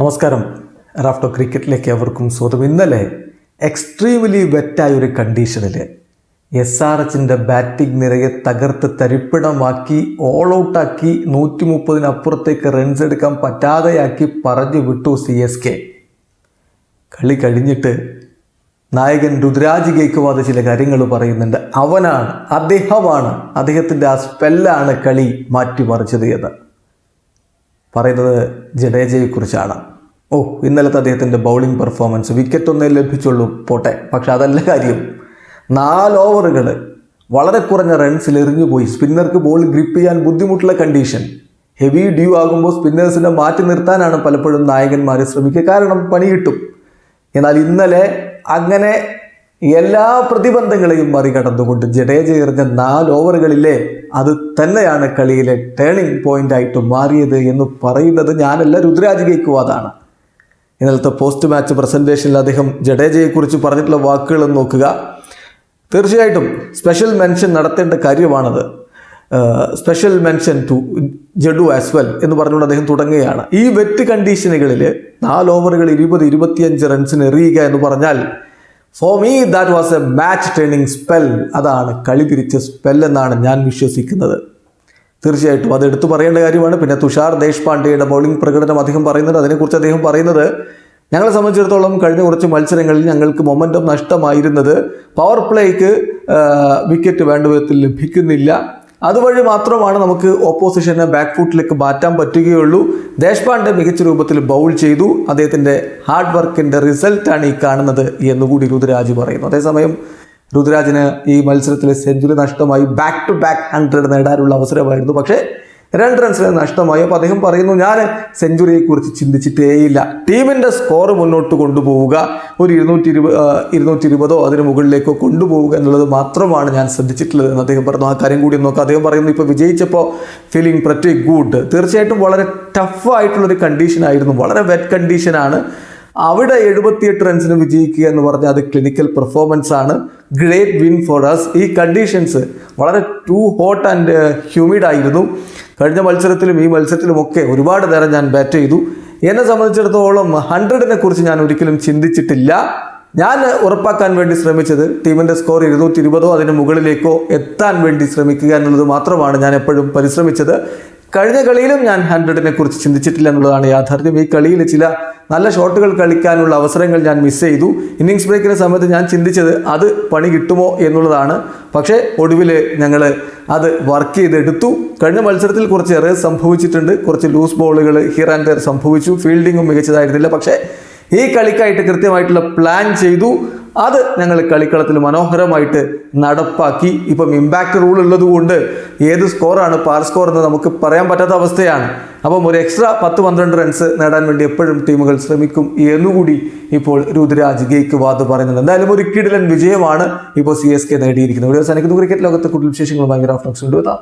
നമസ്കാരം. റാഫ്റ്റോ ക്രിക്കറ്റിലേക്ക് അവർക്കും സ്വാഗതം. ഇന്നലെ എക്സ്ട്രീംലി വെറ്റായ ഒരു കണ്ടീഷനിൽ എസ് ആർ എച്ചിന്റെ ബാറ്റിംഗ് നിരയെ തകർത്ത് തരിപ്പിടമാക്കി ഓൾ ഔട്ടാക്കി നൂറ്റി മുപ്പതിനപ്പുറത്തേക്ക് റൺസ് എടുക്കാൻ പറ്റാതെയാക്കി പറഞ്ഞു വിട്ടു സി എസ് കെ കളി കഴിഞ്ഞിട്ട് നായകൻ രുദ്രാജ് ഗേക്വാദ് ചില കാര്യങ്ങൾ പറയുന്നുണ്ട്. അവനാണ് അദ്ദേഹമാണ് അദ്ദേഹത്തിന്റെ ആ സ്പെല്ലാണ് കളി മാറ്റിമറിച്ചത് എന്ന്. പറയുന്നത് ജഡേജയെക്കുറിച്ചാണ്. ഓ ഇന്നലത്തെ അദ്ദേഹത്തിന്റെ ബൗളിംഗ് പെർഫോമൻസ് വിക്കറ്റ് ഒന്നേ ലഭിച്ചുള്ളൂ പോട്ടെ. പക്ഷെ അതല്ല കാര്യം. നാല് ഓവറുകൾ വളരെ കുറഞ്ഞ റൺസിൽ എറിഞ്ഞുപോയി സ്പിന്നർക്ക് ബോൾ ഗ്രിപ്പ് ചെയ്യാൻ ബുദ്ധിമുട്ടുള്ള കണ്ടീഷൻ ഹെവി ഡ്യൂ ആകുമ്പോൾ സ്പിന്നേഴ്സിനെ മാറ്റി നിർത്താനാണ് പലപ്പോഴും നായകന്മാർ ശ്രമിക്കുക. കാരണം പണി കിട്ടും. എന്നാൽ ഇന്നലെ അങ്ങനെ എല്ലാ പ്രതിബന്ധങ്ങളെയും മറികടന്നുകൊണ്ട് ജഡേജ എറിഞ്ഞ നാല് ഓവറുകളിലെ അത് തന്നെയാണ് കളിയിലെ ടേണിംഗ് പോയിന്റ് ആയിട്ട് മാറിയത് എന്ന് പറയുന്നത് ഞാനല്ല രുദ്രാജ് ഗേക്കുവാദാണ് ഇന്നലത്തെ പോസ്റ്റ് മാച്ച് പ്രസന്റേഷനിൽ അദ്ദേഹം ജഡേജയെക്കുറിച്ച് പറഞ്ഞിട്ടുള്ള വാക്കുകൾ ഒന്ന് നോക്കുക. തീർച്ചയായിട്ടും സ്പെഷ്യൽ മെൻഷൻ നടത്തേണ്ട കാര്യമാണത്. Special mention to Jaddu as well എന്ന് പറഞ്ഞുകൊണ്ട് അദ്ദേഹം തുടങ്ങുകയാണ്. ഈ വെറ്റ് കണ്ടീഷനുകളിൽ നാല് ഓവറുകൾ ഇരുപത് ഇരുപത്തിയഞ്ച് റൺസിന് എറിയുക എന്ന് പറഞ്ഞാൽ for me that was a match training spell അതാണ് കളി സ്പെൽ എന്നാണ് ഞാൻ വിശ്വസിക്കുന്നത്. തീർച്ചയായിട്ടും അത് എടുത്തു പറയേണ്ട കാര്യമാണ്. പിന്നെ തുഷാർ ദേശ്പാണ്ഡെയുടെ ബൗളിംഗ് പ്രകടനം അദ്ദേഹം പറയുന്നത് അതിനെക്കുറിച്ച് അദ്ദേഹം പറയുന്നത് ഞങ്ങളെ സംബന്ധിച്ചിടത്തോളം കഴിഞ്ഞ കുറച്ച് മത്സരങ്ങളിൽ ഞങ്ങൾക്ക് മൊമെന്റം നഷ്ടമായിരുന്നത് പവർ പ്ലേക്ക് വിക്കറ്റ് വേണ്ട വിധത്തിൽ ലഭിക്കുന്നില്ല. അതുവഴി മാത്രമാണ് നമുക്ക് ഓപ്പോസിഷനെ ബാക്ക് ഫുട്ടിലേക്ക് മാറ്റാൻ പറ്റുകയുള്ളൂ. ദേശ്പാണ്ഡെ മികച്ച രൂപത്തിൽ ബൗൾ ചെയ്തു. അദ്ദേഹത്തിന്റെ ഹാർഡ് വർക്കിന്റെ റിസൾട്ടാണ് ഈ കാണുന്നത് എന്നുകൂടി രുദ്രാജ് പറയുന്നു. അതേസമയം രുദ്രാജിന് ഈ മത്സരത്തിലെ സെഞ്ചുറി നഷ്ടമായി ബാക്ക് ടു ബാക്ക് ഹൺഡ്രഡ് നേടാനുള്ള അവസരമായിരുന്നു. പക്ഷേ രണ്ട് റൺസിന് നഷ്ടമായി? അപ്പോൾ അദ്ദേഹം പറയുന്നു ഞാൻ സെഞ്ചുറിയെക്കുറിച്ച് ചിന്തിച്ചിട്ടേയില്ല. ടീമിന്റെ സ്കോർ മുന്നോട്ട് കൊണ്ടുപോവുക ഒരു ഇരുന്നൂറ്റി ഇരുപത് ഇരുന്നൂറ്റി ഇരുപതോ അതിന് മുകളിലേക്കോ കൊണ്ടുപോവുക എന്നുള്ളത് മാത്രമാണ് ഞാൻ ശ്രദ്ധിച്ചിട്ടുള്ളത് എന്ന് അദ്ദേഹം പറഞ്ഞു. ആ കാര്യം കൂടി നോക്കുക അദ്ദേഹം പറയുന്നു ഇപ്പോൾ വിജയിച്ചപ്പോൾ ഫീലിംഗ് പ്രറ്റി ഗുഡ് തീർച്ചയായിട്ടും വളരെ ടഫായിട്ടുള്ളൊരു കണ്ടീഷനായിരുന്നു വളരെ വെറ്റ് കണ്ടീഷനാണ് അവിടെ എഴുപത്തിയെട്ട് റൺസിന് വിജയിക്കുക എന്ന് പറഞ്ഞാൽ അത് ക്ലിനിക്കൽ പെർഫോമൻസ് ആണ്. ഗ്രേറ്റ് വിൻ ഫോർ അസ് ഈ കണ്ടീഷൻസ് വളരെ ടു ഹോട്ട് ആൻഡ് ഹ്യൂമിഡ് ആയിരുന്നു. കഴിഞ്ഞ മത്സരത്തിലും ഈ മത്സരത്തിലുമൊക്കെ ഒരുപാട് നേരം ഞാൻ ബാറ്റ് ചെയ്തു. എന്നെ സംബന്ധിച്ചിടത്തോളം ഹൺഡ്രഡിനെ കുറിച്ച് ഞാൻ ഒരിക്കലും ചിന്തിച്ചിട്ടില്ല. ഞാൻ ഉറപ്പാക്കാൻ വേണ്ടി ശ്രമിച്ചത് ടീമിന്റെ സ്കോർ ഇരുന്നൂറ്റി ഇരുപതോ അതിന് മുകളിലേക്കോ എത്താൻ വേണ്ടി ശ്രമിക്കുക എന്നുള്ളത് മാത്രമാണ് ഞാൻ എപ്പോഴും പരിശ്രമിച്ചത്. കഴിഞ്ഞ കളിയിലും ഞാൻ ഹൺഡ്രഡിനെ കുറിച്ച് ചിന്തിച്ചിട്ടില്ല എന്നുള്ളതാണ് യാഥാർത്ഥ്യം. ഈ കളിയിൽ ചില നല്ല ഷോട്ടുകൾ കളിക്കാനുള്ള അവസരങ്ങൾ ഞാൻ മിസ് ചെയ്തു. ഇന്നിങ്സ് ബ്രേക്കിനെ സമയത്ത് ഞാൻ ചിന്തിച്ചത് അത് പണി കിട്ടുമോ എന്നുള്ളതാണ്. പക്ഷേ ഒടുവിൽ ഞങ്ങൾ അത് വർക്ക് ചെയ്തെടുത്തു. കഴിഞ്ഞ മത്സരത്തിൽ കുറച്ച് എറേ സംഭവിച്ചിട്ടുണ്ട്. കുറച്ച് ലൂസ് ബോളുകൾ ഹിയർ ആൻഡ് ദർ സംഭവിച്ചു. ഫീൽഡിങ്ങും മികച്ചതായിരുന്നില്ല. പക്ഷേ ഈ കളിക്കായിട്ട് കൃത്യമായിട്ടുള്ള പ്ലാൻ ചെയ്തു. അത് ഞങ്ങൾ കളിക്കളത്തിൽ മനോഹരമായിട്ട് നടപ്പാക്കി. ഇപ്പം ഇമ്പാക്റ്റ് റൂൾ ഉള്ളത് കൊണ്ട് ഏത് സ്കോറാണ് പാർ സ്കോർ എന്ന് നമുക്ക് പറയാൻ പറ്റാത്ത അവസ്ഥയാണ്. അപ്പം ഒരു എക്സ്ട്രാ പത്ത് പന്ത്രണ്ട് റൺസ് നേടാൻ വേണ്ടി എപ്പോഴും ടീമുകൾ ശ്രമിക്കും എന്നുകൂടി ഇപ്പോൾ രുദ്രാജ് ഗേക്ക് വാദ് പറയുന്നത് എന്തായാലും ഒരു കിടിലൻ വിജയമാണ് ഇപ്പോൾ സി എസ് കെ നേടിയിരിക്കുന്നത്. ഇവിടെ അവസാനിക്കുന്ന ക്രിക്കറ്റ് ലോകത്തെ കൂടുതൽ വിശേഷങ്ങൾ നോക്സ് കൊണ്ടുവെത്താം.